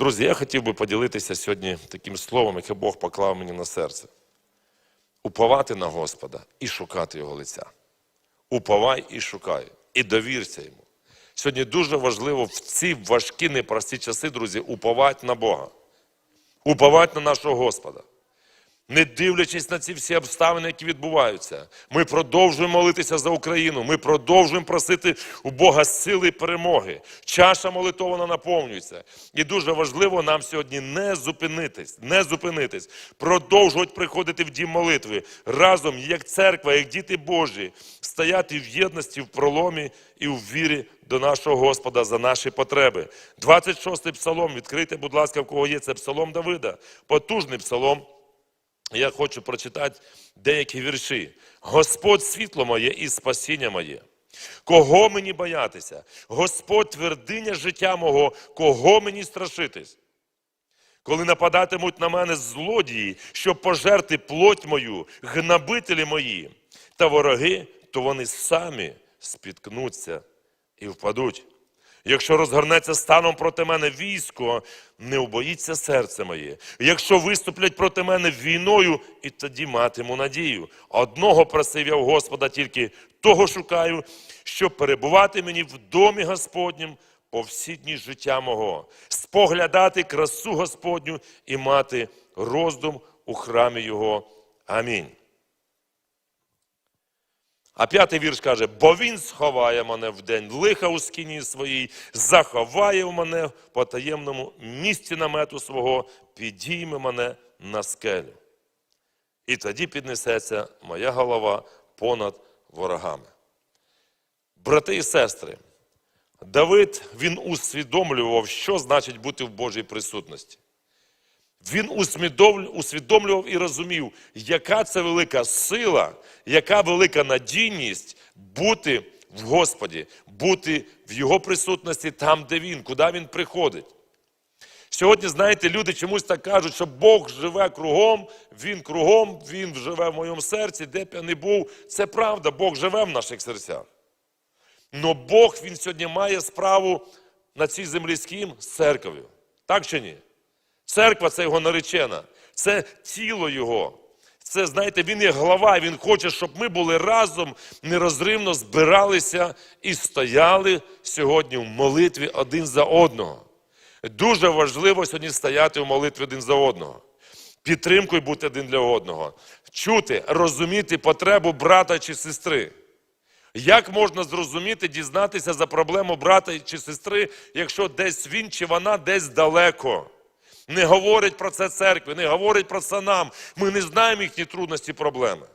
Друзі, я хотів би поділитися сьогодні таким словом, яке Бог поклав мені на серце. Уповати на Господа і шукати Його лиця. Уповай і шукай, і довірся йому. Сьогодні дуже важливо в ці важкі, непрості часи, друзі, уповати на Бога, уповати на нашого Господа. Не дивлячись на ці всі обставини, які відбуваються, ми продовжуємо молитися за Україну. Ми продовжуємо просити у Бога сили і перемоги. Чаша молитована наповнюється. І дуже важливо нам сьогодні не зупинитись, не зупинитись, продовжувати приходити в дім молитви разом, як церква, як діти Божі, стояти в єдності, в проломі і в вірі до нашого Господа за наші потреби. 26-й псалом, відкрийте, будь ласка, в кого є це псалом Давида, потужний псалом. Я хочу прочитати деякі вірші. Господь світло моє і спасіння моє. Кого мені боятися? Господь твердиня життя мого, кого мені страшитись? Коли нападатимуть на мене злодії, щоб пожерти плоть мою, гнобителі мої та вороги, то вони самі спіткнуться і впадуть. Якщо розгорнеться станом проти мене військо, не убоїться серце моє. Якщо виступлять проти мене війною, і тоді матиму надію. Одного просив я у Господа, тільки того шукаю, щоб перебувати мені в домі Господнім по всі дні життя мого, споглядати красу Господню і мати роздум у храмі Його. Амінь. А п'ятий вірш каже: бо він сховає мене в день лиха у скіні своїй, заховає в мене в потаємному місці намету свого, підійме мене на скелю. І тоді піднесеться моя голова понад ворогами. Брати і сестри, Давид він усвідомлював, що значить бути в Божій присутності. Він усвідомлював і розумів, яка це велика сила, яка велика надійність бути в Господі, бути в Його присутності там, де Він, куди Він приходить. Сьогодні, знаєте, люди чомусь так кажуть, що Бог живе кругом, Він кругом, Він живе в моєму серці, де б я не був. Це правда, Бог живе в наших серцях. Но Бог Він сьогодні має справу на цій землі з ким? З церков'ю. Так чи ні? Церква це його наречена, це тіло Його. Це, знаєте, він є глава, він хоче, щоб ми були разом, нерозривно збиралися і стояли сьогодні в молитві один за одного. Дуже важливо сьогодні стояти в молитві один за одного. Підтримкою бути один для одного. Чути, розуміти потребу брата чи сестри. Як можна зрозуміти, дізнатися за проблему брата чи сестри, якщо десь він чи вона десь далеко? Не говорить про це церкві, не говорить про це нам. Ми не знаємо їхні трудності, проблеми.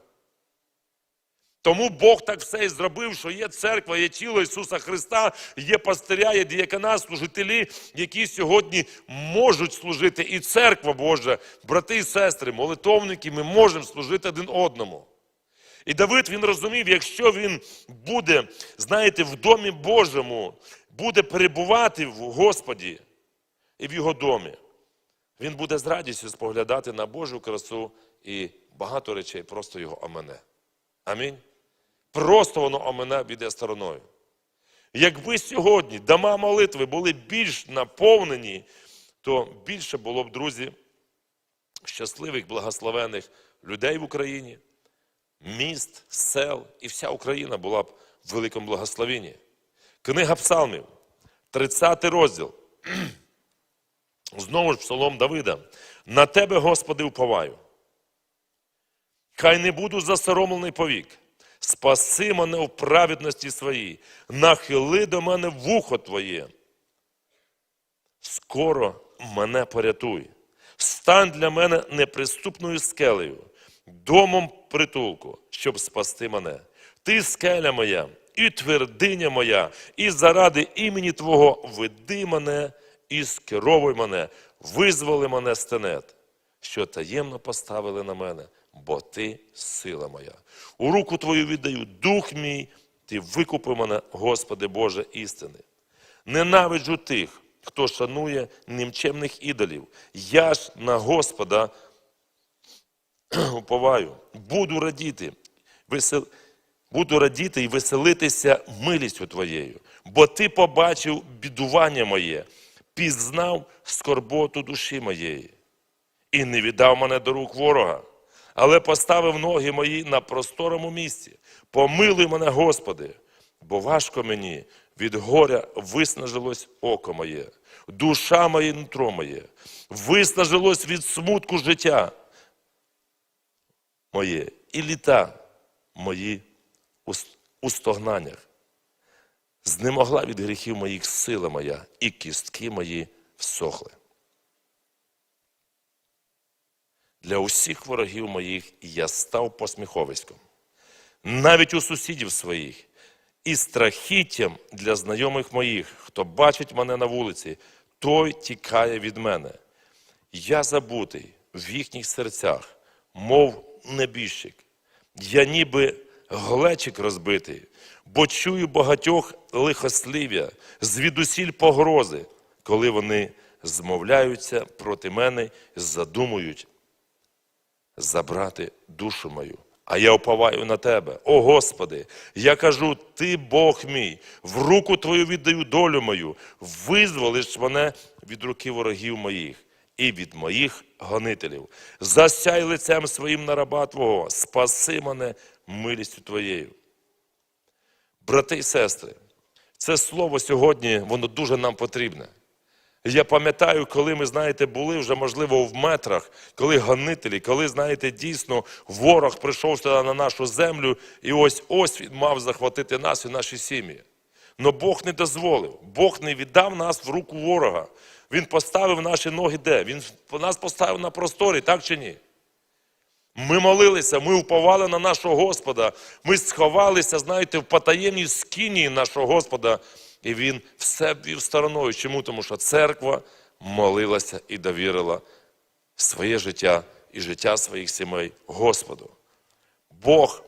Тому Бог так все і зробив, що є церква, є тіло Ісуса Христа, є пастиря, є діякона, служителі, які сьогодні можуть служити. І церква Божа, брати і сестри, молитовники, ми можемо служити один одному. І Давид він розумів, якщо він буде, знаєте, в домі Божому, буде перебувати в Господі і в його домі, він буде з радістю споглядати на Божу красу і багато речей просто його омене. Амінь. Просто воно омене піде стороною. Якби сьогодні дома молитви були більш наповнені, то більше було б, друзі, щасливих, благословених людей в Україні, міст, сел, і вся Україна була б в великому благословенні. Книга Псалмів, 30 розділ. Знову ж псалом Давида. На тебе, Господи, уповаю. Хай не буду засоромлений повік. Спаси мене в праведності своїй, нахили до мене вухо Твоє. Скоро мене порятуй. Стань для мене неприступною скелею, домом притулку, щоб спасти мене. Ти скеля моя, і твердиня моя, і заради імені Твого веди мене і скеровуй мене, визволи мене стенет, що таємно поставили на мене, бо ти сила моя. У руку Твою віддаю дух мій, ти викупи мене, Господи Боже істини. Ненавиджу тих, хто шанує німчемних ідолів. Я ж на Господа уповаю, буду радіти, весел... буду радіти і веселитися милістю Твоєю, бо Ти побачив бідування моє, пізнав скорботу душі моєї і не віддав мене до рук ворога, але поставив ноги мої на просторому місці. Помилуй мене, Господи, бо важко мені від горя виснажилось око моє, душа моя і нутро моє, виснажилось від смутку життя моє і літа мої у стогнаннях. Знемогла від гріхів моїх сила моя, і кістки мої всохли. Для усіх ворогів моїх я став посміховиськом, навіть у сусідів своїх, і страхіттям для знайомих моїх, хто бачить мене на вулиці, той тікає від мене. Я забутий в їхніх серцях, мов небіжчик. Я ніби глечик розбитий, бо чую багатьох лихослів'я, звідусіль погрози, коли вони змовляються проти мене, задумують забрати душу мою. А я уповаю на тебе, о Господи, я кажу, Ти Бог мій, в руку Твою віддаю долю мою, визволиш мене від руки ворогів моїх і від моїх гонителів. Засяй лицем своїм на раба Твого, спаси мене милістю Твоєю. Брати і сестри, це слово сьогодні, воно дуже нам потрібне. Я пам'ятаю, коли ми, знаєте, були вже, можливо, в метрах, коли гонителі, коли, знаєте, дійсно ворог прийшов сюди на нашу землю, і ось ось він мав захватити нас і наші сім'ї. Но Бог не дозволив, Бог не віддав нас в руку ворога. Він поставив наші ноги де? Він нас поставив на просторі, так чи ні? Ми молилися, ми уповали на нашого Господа, ми сховалися, знаєте, в потаємній скині нашого Господа, і Він все вів стороною. Чому? Тому що церква молилася і довірила своє життя і життя своїх сімей Господу. Бог,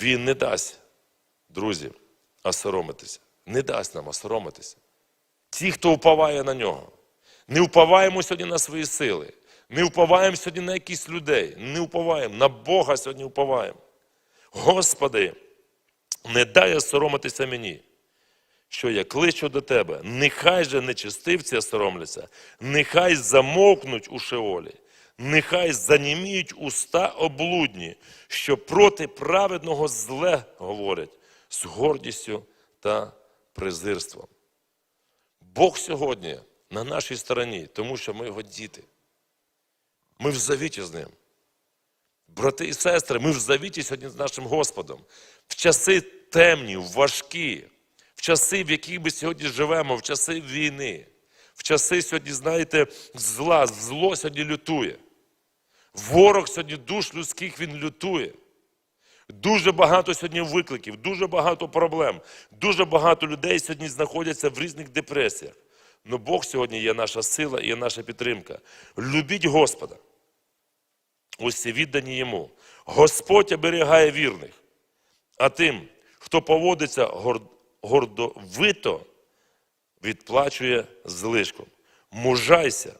Він не дасть, друзі, осоромитися. Не дасть нам осоромитися. Ті, хто уповає на нього. Не уповаємо сьогодні на свої сили. Не уповаємо сьогодні на якісь людей. Не уповаємо. На Бога сьогодні уповаємо. Господи, не дай соромитися мені, що я кличу до Тебе. Нехай же нечистивці соромляться, нехай замовкнуть у Шеолі, нехай заніміють уста облудні, що проти праведного зле говорять з гордістю та презирством. Бог сьогодні на нашій стороні, тому що ми його діти. Ми в завіті з ним. Брати і сестри, ми в завіті сьогодні з нашим Господом. В часи темні, важкі, в часи, в яких ми сьогодні живемо, в часи війни, в часи сьогодні, знаєте, зла, зло сьогодні лютує. Ворог сьогодні душ людських він лютує. Дуже багато сьогодні викликів, дуже багато проблем, дуже багато людей сьогодні знаходяться в різних депресіях. Но Бог сьогодні є наша сила і є наша підтримка. Любіть Господа. Усі віддані йому. Господь оберігає вірних. А тим, хто поводиться гор- гордовито, відплачує злишком. Мужайся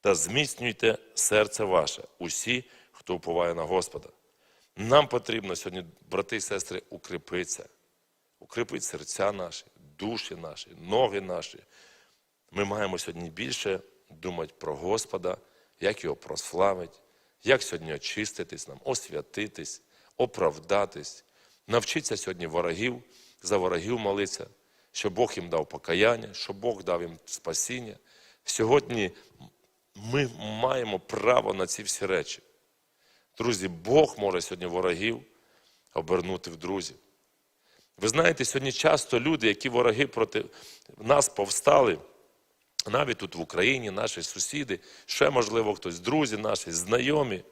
та зміцнюйте серце ваше, усі, хто уповає на Господа. Нам потрібно сьогодні, брати і сестри, укріпитися, укріпити серця наші, душі наші, ноги наші. Ми маємо сьогодні більше думати про Господа, як його прославити, як сьогодні очиститись нам, освятитись, оправдатись, навчитися сьогодні ворогів, за ворогів молитися, щоб Бог їм дав покаяння, щоб Бог дав їм спасіння. Сьогодні ми маємо право на ці всі речі. Друзі, Бог може сьогодні ворогів обернути в друзів. Ви знаєте, сьогодні часто люди, які вороги проти нас повстали, навіть тут в Україні, наші сусіди, ще, можливо, хтось, друзі наші, знайомі.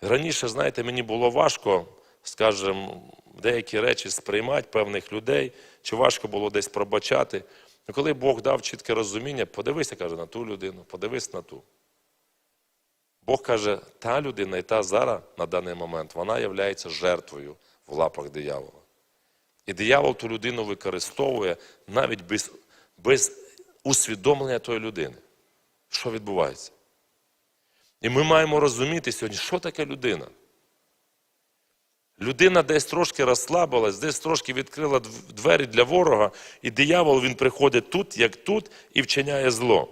Раніше, знаєте, мені було важко, скажімо, деякі речі сприймати певних людей, чи важко було десь пробачати. Ну, коли Бог дав чітке розуміння, подивися, каже, на ту людину, подивись на ту. Бог каже, та людина і та зараз на даний момент, вона є жертвою в лапах диявола. І диявол ту людину використовує навіть без, без усвідомлення тої людини. Що відбувається? І ми маємо розуміти сьогодні, що таке людина. Людина десь трошки розслабилась, десь трошки відкрила двері для ворога, і диявол він приходить тут, як тут, і вчиняє зло.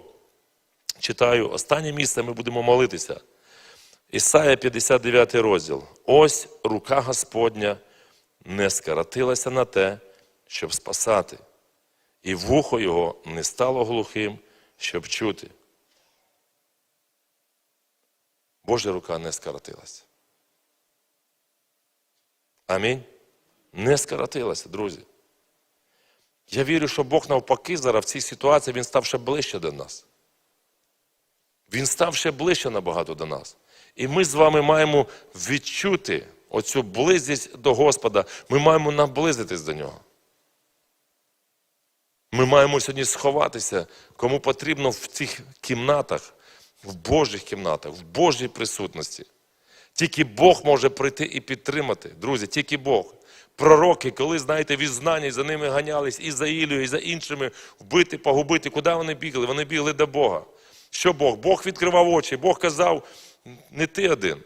Читаю останнє місце, ми будемо молитися. Ісая 59 розділ. Ось рука Господня не скоротилася на те, щоб спасати, і вухо його не стало глухим, щоб чути. Божа рука не скоротилася. Амінь. Не скоротилася, друзі. Я вірю, що Бог навпаки зараз в цій ситуації Він став ще ближче до нас. Він став ще ближче набагато до нас. І ми з вами маємо відчути оцю близькість до Господа. Ми маємо наблизитись до нього. Ми маємо сьогодні сховатися, кому потрібно в цих кімнатах, в Божих кімнатах, в Божій присутності. Тільки Бог може прийти і підтримати. Друзі, тільки Бог. Пророки, коли, знаєте, відзнання, за ними ганялись і за Ілію, і за іншими вбити, погубити. Куди вони бігли? Вони бігли до Бога. Що Бог? Бог відкривав очі, Бог казав, не ти один.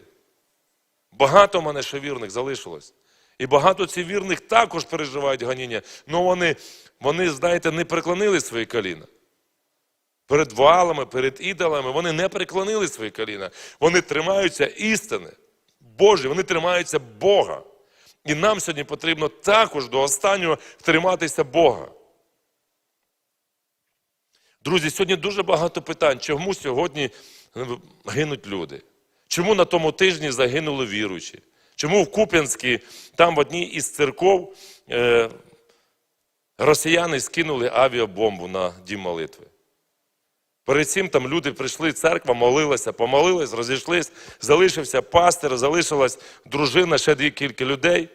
Багато мене ще вірних залишилось. І багато цих вірних також переживають ганіння. але вони, вони, знаєте, не преклонили свої коліна. Перед валами, перед ідолами вони не преклонили свої коліна. Вони тримаються істини Божі, вони тримаються Бога. І нам сьогодні потрібно також до останнього триматися Бога. Друзі, сьогодні дуже багато питань, чому сьогодні е, гинуть люди? Чому на тому тижні загинули віруючі? Чому в Куп'янській, там в одній із церков, е, росіяни скинули авіабомбу на дім молитви? Перед цим там люди прийшли, церква молилася, помолилась, розійшлись, залишився пастир, залишилась дружина, ще дві кілька людей.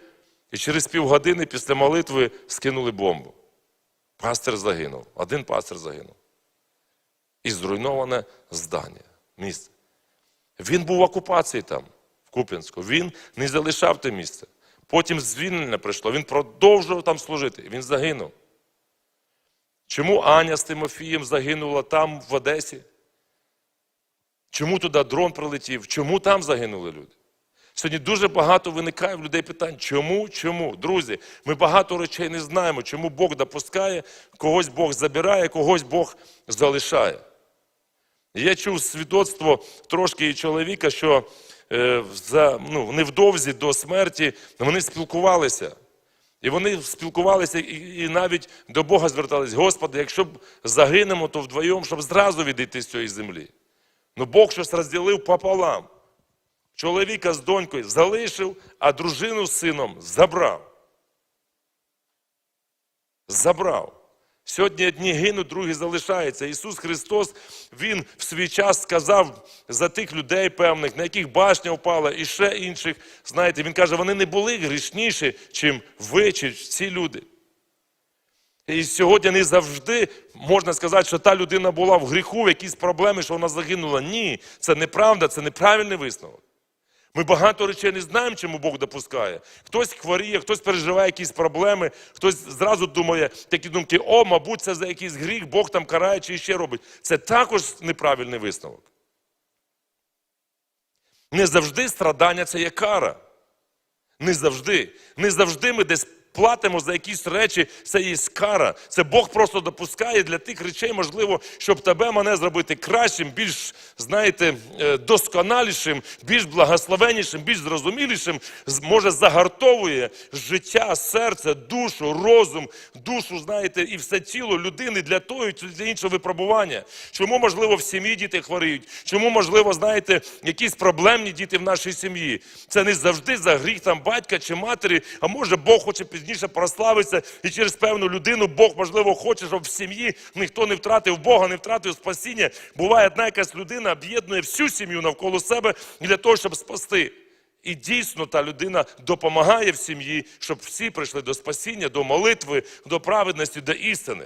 І через півгодини після молитви скинули бомбу. Пастир загинув. Один пастир загинув. І зруйноване здання, місце. Він був в окупації там, в Куп'янську. Він не залишав те місце. Потім звільнення прийшло. Він продовжував там служити. Він загинув. Чому Аня з Тимофієм загинула там, в Одесі? Чому туди дрон прилетів? Чому там загинули люди? Сьогодні дуже багато виникає в людей питань, чому, чому? Друзі, ми багато речей не знаємо, чому Бог допускає, когось Бог забирає, когось Бог залишає. Я чув свідоцтво трошки і чоловіка, що за, ну, невдовзі до смерті вони спілкувалися. І вони спілкувалися і, і навіть до Бога звертались, Господи, якщо б загинемо, то вдвоєм, щоб зразу відійти з цієї землі. Ну Бог щось розділив пополам. Чоловіка з донькою залишив, а дружину з сином забрав. Забрав. Сьогодні одні гинуть, другі залишаються. Ісус Христос, Він в свій час сказав за тих людей певних, на яких башня впала, і ще інших. Знаєте, Він каже, вони не були грішніші, чим ви, чи ці люди. І сьогодні не завжди можна сказати, що та людина була в гріху, в якісь проблеми, що вона загинула. Ні, це неправда, це неправильний висновок. Ми багато речей не знаємо, чому Бог допускає. Хтось хворіє, хтось переживає якісь проблеми, хтось зразу думає такі думки, о, мабуть, це за якийсь гріх, Бог там карає чи ще робить. Це також неправильний висновок. Не завжди страдання це є кара. Не завжди. Не завжди ми десь платимо за якісь речі, це є кара. Це Бог просто допускає для тих речей, можливо, щоб тебе мене зробити кращим, більш, знаєте, е, досконалішим, більш благословеннішим, більш зрозумілішим, може загартовує життя, серце, душу, розум, душу, знаєте, і все тіло людини для того і для іншого випробування. Чому, можливо, в сім'ї діти хворіють? Чому, можливо, знаєте, якісь проблемні діти в нашій сім'ї? Це не завжди за гріх там батька чи матері, а може Бог хоче пізніше прославитися, і через певну людину Бог, можливо, хоче, щоб в сім'ї ніхто не втратив Бога, не втратив спасіння. Буває, одна якась людина об'єднує всю сім'ю навколо себе для того, щоб спасти. І дійсно та людина допомагає в сім'ї, щоб всі прийшли до спасіння, до молитви, до праведності, до істини.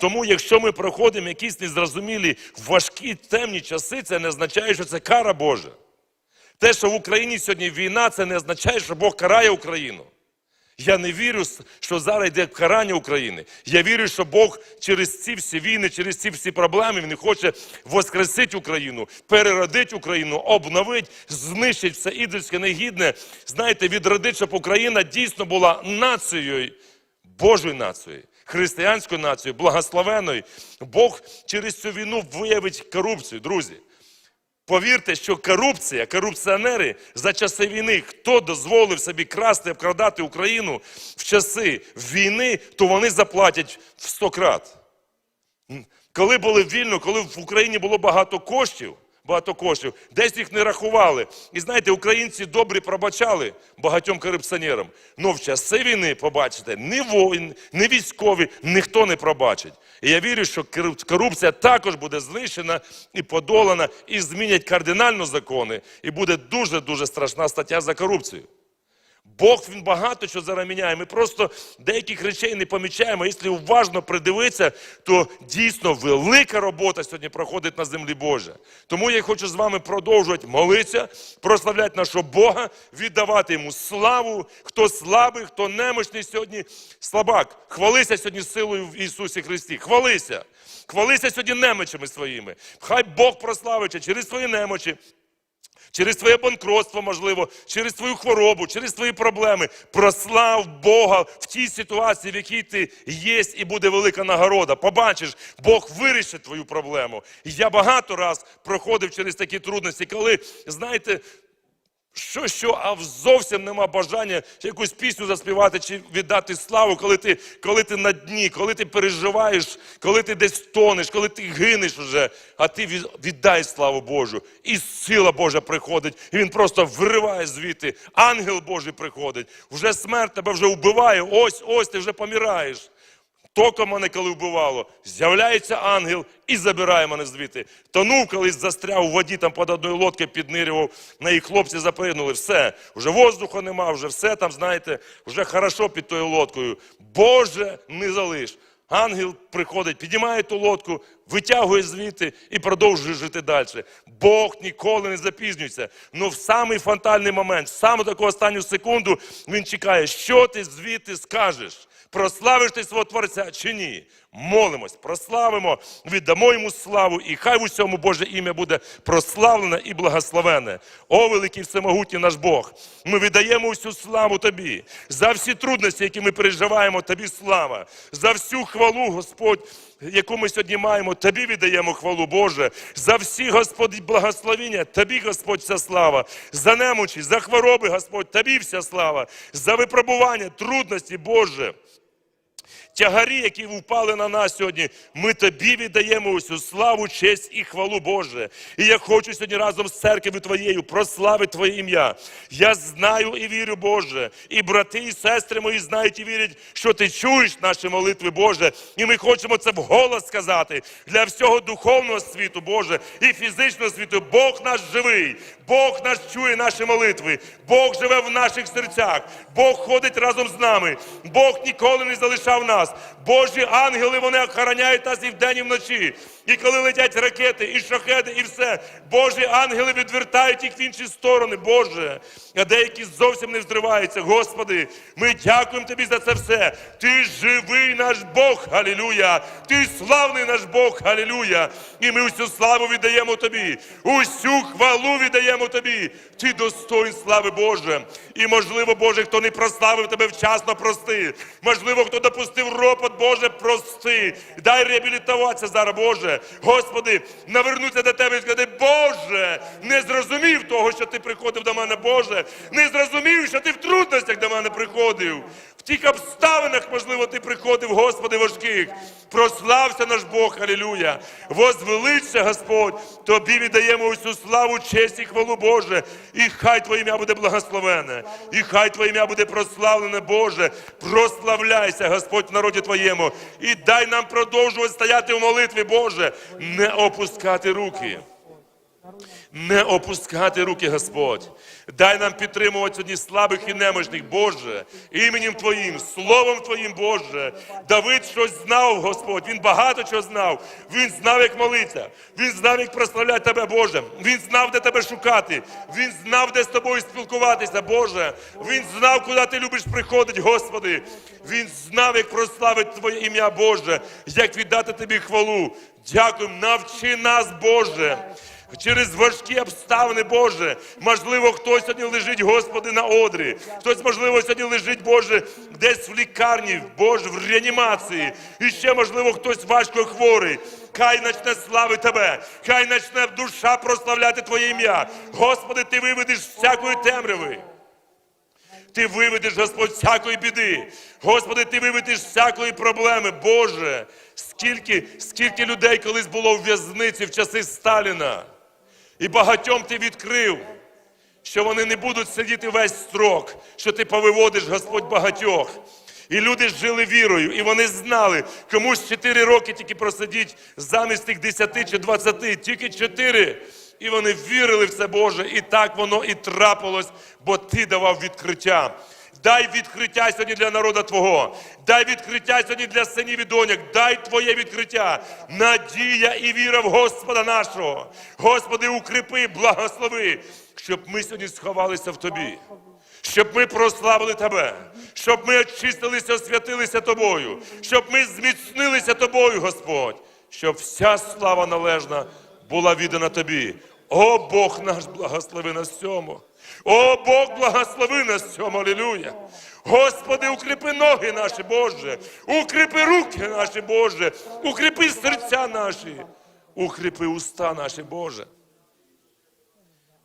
Тому, якщо ми проходимо якісь незрозумілі важкі темні часи, це не означає, що це кара Божа. Те, що в Україні сьогодні війна, це не означає, що Бог карає Україну. Я не вірю, що зараз йде карання України. Я вірю, що Бог через ці всі війни, через ці всі проблеми Він хоче воскресити Україну, переродити Україну, обновити, знищити все ідольське, негідне. Знаєте, відродити, щоб Україна дійсно була нацією, Божою нацією, християнською нацією, благословенною. Бог через цю війну виявить корупцію, друзі. Повірте, що корупція, корупціонери за часи війни, хто дозволив собі красти, обкрадати Україну в часи війни, то вони заплатять в сто крат. Коли були вільно, коли в Україні було багато коштів, багато коштів, десь їх не рахували. І знаєте, українці добре пробачали багатьом корупціонерам. Но в часи війни, побачите, ні воїн, ні військові, ніхто не пробачить. І я вірю, що корупція також буде знищена і подолана, і змінять кардинально закони. І буде дуже-дуже страшна стаття за корупцію. Бог він багато що зараз міняє. Ми просто деяких речей не помічаємо. Якщо уважно придивитися, то дійсно велика робота сьогодні проходить на землі Божа. Тому я хочу з вами продовжувати молитися, прославляти нашого Бога, віддавати йому славу. Хто слабий, хто немощний сьогодні слабак. Хвалися сьогодні силою в Ісусі Христі. Хвалися. Хвалися сьогодні немочами своїми. Хай Бог прославиться через свої немочі. Через твоє банкротство, можливо, через твою хворобу, через твої проблеми. Прослав Бога в тій ситуації, в якій ти є, і буде велика нагорода. Побачиш, Бог вирішить твою проблему. Я багато раз проходив через такі трудності, коли, знаєте, що, що, а зовсім нема бажання якусь пісню заспівати чи віддати славу, коли ти, коли ти на дні, коли ти переживаєш, коли ти десь тонеш, коли ти гинеш уже, а ти віддай славу Божу. І сила Божа приходить, і він просто вириває звідти. Ангел Божий приходить. Вже смерть тебе вже вбиває. Ось, ось ти вже помираєш. Током мене коли вбивало, з'являється ангел і забирає мене звідти. Тонув, колись застряв у воді, там під одною лодкою піднирював, на їх хлопці запринули. Все, вже воздуху нема, вже все там, знаєте, вже хорошо під тою лодкою. Боже, не залиш. Ангел приходить, піднімає ту лодку, витягує звідти і продовжує жити далі. Бог ніколи не запізнюється. Ну в самий фатальний момент, в саму таку останню секунду він чекає, що ти звідти скажеш. Прославиш ти свого Творця чи ні? Молимось, прославимо, віддамо йому славу, і хай в усьому Боже ім'я буде прославлене і благословене. О, великий всемогутній наш Бог! Ми віддаємо всю славу Тобі за всі трудності, які ми переживаємо, Тобі слава, за всю хвалу, Господь, яку ми сьогодні маємо, Тобі віддаємо хвалу, Боже, за всі, Господь, благословіння, Тобі, Господь, вся слава, за немочі, за хвороби, Господь, Тобі вся слава, за випробування, трудності, Боже. Тягарі, які впали на нас сьогодні, ми тобі віддаємо усю славу, честь і хвалу Боже. І я хочу сьогодні разом з церквою Твоєю прославити Твоє ім'я. Я знаю і вірю, Боже. І брати, і сестри мої знають і вірять, що ти чуєш наші молитви, Боже. І ми хочемо це вголос сказати для всього духовного світу, Боже, і фізичного світу. Бог наш живий, Бог нас чує наші молитви, Бог живе в наших серцях, Бог ходить разом з нами, Бог ніколи не залишав нас. Божі ангели вони охороняють нас і вдень, і вночі. І коли летять ракети, і шахеди, і все, Божі ангели відвертають їх в інші сторони, Боже. А деякі зовсім не взриваються. Господи, ми дякуємо Тобі за це все. Ти живий наш Бог, Галілюя! Ти славний наш Бог, Галілюя! І ми усю славу віддаємо Тобі, усю хвалу віддаємо Тобі. Ти достоин слави Боже. І можливо, Боже, хто не прославив тебе вчасно, прости. Можливо, хто допустив ропот, Боже, прости. Дай реабілітуватися зараз, Боже. Господи, навернутися до тебе і сказати, Боже, не зрозумів того, що ти приходив до мене, Боже. Не зрозумів, що ти в трудностях до мене приходив. Тих обставинах, можливо, ти приходив, Господи, важких. Прослався наш Бог, Алілюя. Возвеличся, Господь, тобі віддаємо усю славу, честь і хвалу, Боже. І хай Твоє ім'я буде благословене. І хай Твоє ім'я буде прославлене, Боже. Прославляйся, Господь, в народі Твоєму. І дай нам продовжувати стояти в молитві, Боже, не опускати руки. Не опускати руки, Господь. Дай нам підтримувати сьогодні слабих і немощних, Боже, іменем Твоїм, Словом Твоїм, Боже. Давид щось знав, Господь. Він багато чого знав. Він знав, як молитися. Він знав, як прославляти Тебе, Боже. Він знав, де тебе шукати. Він знав, де з тобою спілкуватися, Боже. Він знав, куди ти любиш приходити, Господи. Він знав, як прославити Твоє ім'я, Боже, як віддати Тобі хвалу. Дякуємо, навчи нас, Боже. Через важкі обставини, Боже. Можливо, хтось сьогодні лежить, Господи, на одрі. Хтось, можливо, сьогодні лежить, Боже, десь в лікарні, Боже, в реанімації. І ще, можливо, хтось важко хворий. Хай начне слави Тебе, хай начне душа прославляти Твоє ім'я. Господи, Ти виведеш всякої темряви. Ти виведеш, Господь, всякої біди. Господи, ти виведеш всякої проблеми. Боже, скільки, скільки людей колись було в в'язниці в часи Сталіна. І багатьом ти відкрив, що вони не будуть сидіти весь строк, що ти повиводиш, Господь, багатьох. І люди жили вірою, і вони знали, комусь 4 роки тільки просидіть замість тих 10 чи 20, тільки 4. І вони вірили в це Боже, і так воно і трапилось, бо ти давав відкриття. Дай відкриття сьогодні для народу Твого. Дай відкриття сьогодні для синів і доньок. Дай Твоє відкриття. Надія і віра в Господа нашого. Господи, укріпи, благослови, щоб ми сьогодні сховалися в Тобі. Щоб ми прославили Тебе, щоб ми очистилися, освятилися Тобою, щоб ми зміцнилися Тобою, Господь, щоб вся слава належна була віддана Тобі. О Бог наш, благослови нас цьому. О Бог, благослови нас цьому, алілуя. Господи, укріпи ноги наші, Боже, укріпи руки наші, Боже, укріпи серця наші, укріпи уста наші, Боже.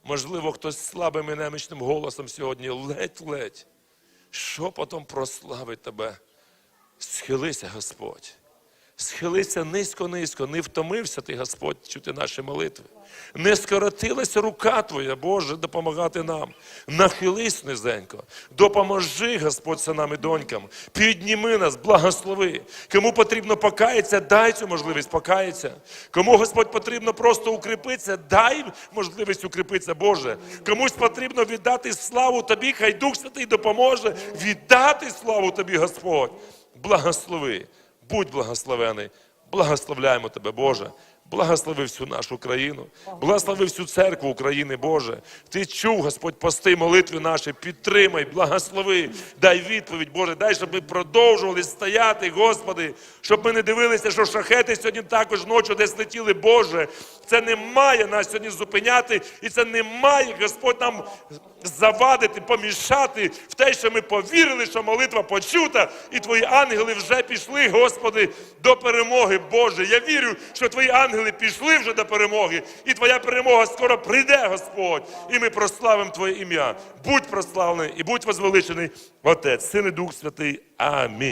Можливо, хтось слабим і немічним голосом сьогодні ледь-ледь шепотом прославить тебе. Схилися, Господь. Схилися низько-низько, не втомився ти, Господь, чути наші молитви. Не скоротилася рука Твоя, Боже, допомагати нам. Нахились низенько. Допоможи, Господь, синам і донькам. Підніми нас, благослови. Кому потрібно покаятися, дай цю можливість покаятися. Кому, Господь, потрібно просто укріпитися, дай можливість укріпитися, Боже. Комусь потрібно віддати славу Тобі, хай Дух Святий допоможе віддати славу Тобі, Господь. Благослови. Будь благословений. Благословляємо Тебе, Боже. Благослови всю нашу країну, благослови всю церкву України, Боже. Ти чув, Господь, пости молитви наші, підтримай, благослови, дай відповідь, Боже, дай, щоб ми продовжували стояти, Господи, щоб ми не дивилися, що шахети сьогодні також ночі десь летіли, Боже. Це не має нас сьогодні зупиняти, і це не має, Господь, нам завадити, помішати в те, що ми повірили, що молитва почута, і Твої ангели вже пішли, Господи, до перемоги, Боже. Я вірю, що Твої ангели пішли вже до перемоги, і Твоя перемога скоро прийде, Господь, і ми прославимо Твоє ім'я. Будь прославлений і будь возвеличений, Отець, Син і Дух Святий. Амінь.